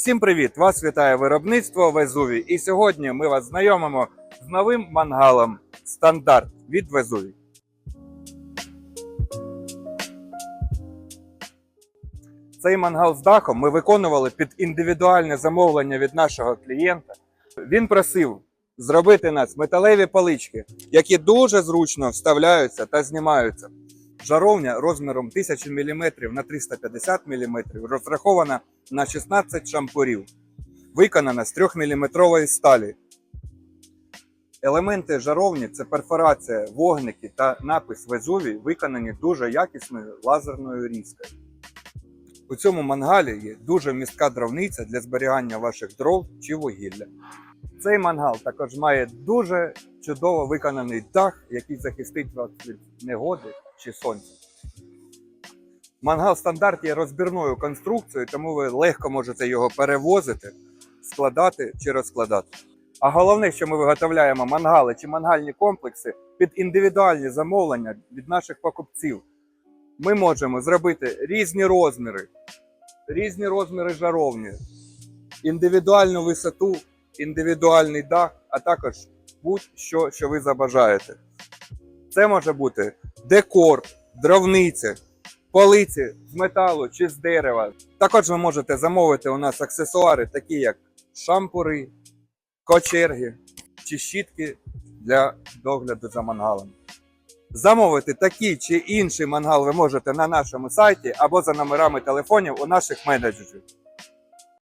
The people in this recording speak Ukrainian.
Всім привіт! Вас вітає виробництво Везуві. І сьогодні ми вас знайомимо з новим мангалом стандарт від Везуві. Цей мангал з дахом ми виконували під індивідуальне замовлення від нашого клієнта. Він просив зробити нас металеві палички, які дуже зручно вставляються та знімаються. Жаровня розміром 1000 мм на 350 мм розрахована на 16 шампурів, виконана з 3-мм сталі. Елементи жаровні це перфорація, вогники та напис Везувій виконані дуже якісною лазерною різкою. У цьому мангалі є дуже містка дровниця для зберігання ваших дров чи вугілля. Цей мангал також має дуже чудово виконаний дах, який захистить вас від негоди чи сонця. Мангал стандарт є розбірною конструкцією, тому ви легко можете його перевозити, складати чи розкладати. А головне, що ми виготовляємо мангали чи мангальні комплекси під індивідуальні замовлення від наших покупців. Ми можемо зробити різні розміри, різні розміри жаровні, індивідуальну висоту, індивідуальний дах, а також будь-що, що ви забажаєте. Це може бути декор, дровниця, полиці з металу чи з дерева. Також ви можете замовити у нас аксесуари, такі як шампури, кочерги чи щітки для догляду за мангалом. Замовити такий чи інший мангал ви можете на нашому сайті або за номерами телефонів у наших менеджерів.